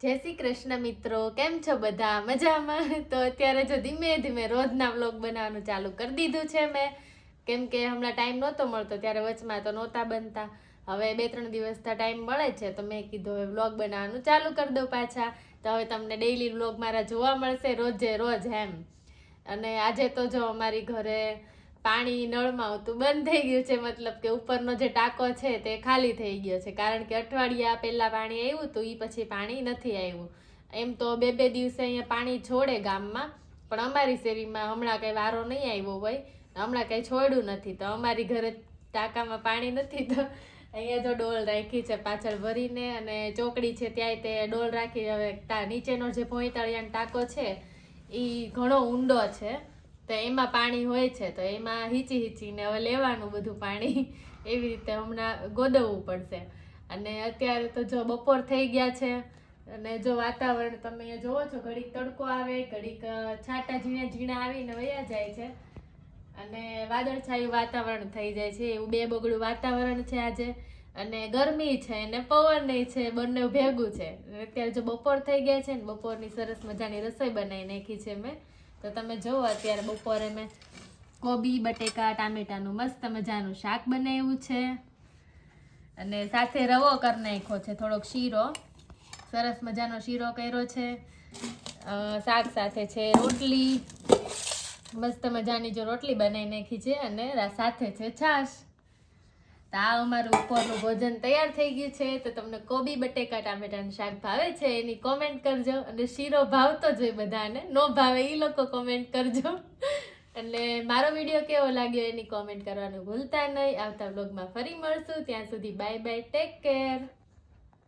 જય શ્રી કૃષ્ણ મિત્રો, કેમ છો બધા? મજામાં? તો અત્યારે જો ધીમે ધીમે રોજના વ્લોગ બનાવવાનું ચાલુ કરી દીધું છે મેં. કેમ કે હમણાં ટાઈમ નહોતો મળતો, ત્યારે વચમાં તો નહોતા બનતા. હવે બે ત્રણ દિવસના ટાઈમ મળે છે, તો મેં કીધું હવે વ્લોગ બનાવવાનું ચાલુ કરી દઉં પાછા. તો હવે તમને ડેઈલી વ્લોગ મારા જોવા મળશે રોજે રોજ એમ. અને આજે તો જો અમારી ઘરે પાણી નળમાં આવતું બંધ થઈ ગયું છે, મતલબ કે ઉપરનો જે ટાંકો છે તે ખાલી થઈ ગયો છે. કારણ કે અઠવાડિયા પહેલાં પાણી આવ્યું હતું એ પછી પાણી નથી આવ્યું. એમ તો બે બે દિવસે અહીંયા પાણી છોડે ગામમાં, પણ અમારી શેરીમાં હમણાં કંઈ વારો નહીં આવ્યો હોય, હમણાં કંઈ છોડ્યું નથી. તો અમારી ઘરે ટાંકામાં પાણી નથી, તો અહીંયા જો ડોલ રાખી છે પાછળ ભરીને, અને ચોકડી છે ત્યાંય તે ડોલ રાખી, હવે નીચેનો જે ભોંયતળિયાનો ટાંકો છે એ ઘણો ઊંડો છે. તો એમાં પાણી હોય છે, તો એમાં હીચી હીચીને હવે લેવાનું બધું પાણી. એવી રીતે હમણાં ગોદવવું પડશે. અને અત્યારે તો જો બપોર થઈ ગયા છે, અને જો વાતાવરણ તમે અહીંયા જોવો છો, ઘડીક તડકો આવે, ઘડીક છાંટા ઝીણા ઝીણા આવીને વયા જાય છે. અને વાદળછાયું વાતાવરણ થઈ જાય છે, એવું બે બગડું વાતાવરણ છે આજે. અને ગરમી છે, અને પવન છે, બંને ભેગું છે. અત્યારે જો બપોર થઈ ગયા છે, ને બપોરની સરસ મજાની રસોઈ બનાવી નાખી છે મેં. તો તમે જુઓ અત્યારે બપોરે મેં કોબી, બટેકા, ટામેટાનું મસ્ત મજાનું શાક બનાવ્યું છે. અને સાથે રવો કરી નાખ્યો છે, થોડોક શીરો. સરસ મજાનો શીરો કર્યો છે. શાક સાથે છે રોટલી. મસ્ત મજાની જો રોટલી બનાવી નાખી છે અને સાથે છે છાશ. તો આ અમારું ઉપરનું ભોજન તૈયાર થઈ ગયું છે. તો તમને કોબી, બટેકા ટામેટાનું શાક ભાવે છે એની કોમેન્ટ કરજો. અને શીરો ભાવતો જ હોય બધાને. નો ભાવે એ લોકો કોમેન્ટ કરજો. એટલે મારો વીડિયો કેવો લાગ્યો એની કોમેન્ટ કરવાનું ભૂલતા નહીં. આવતા બ્લોગમાં ફરી મળશું. ત્યાં સુધી બાય બાય ટેક કેર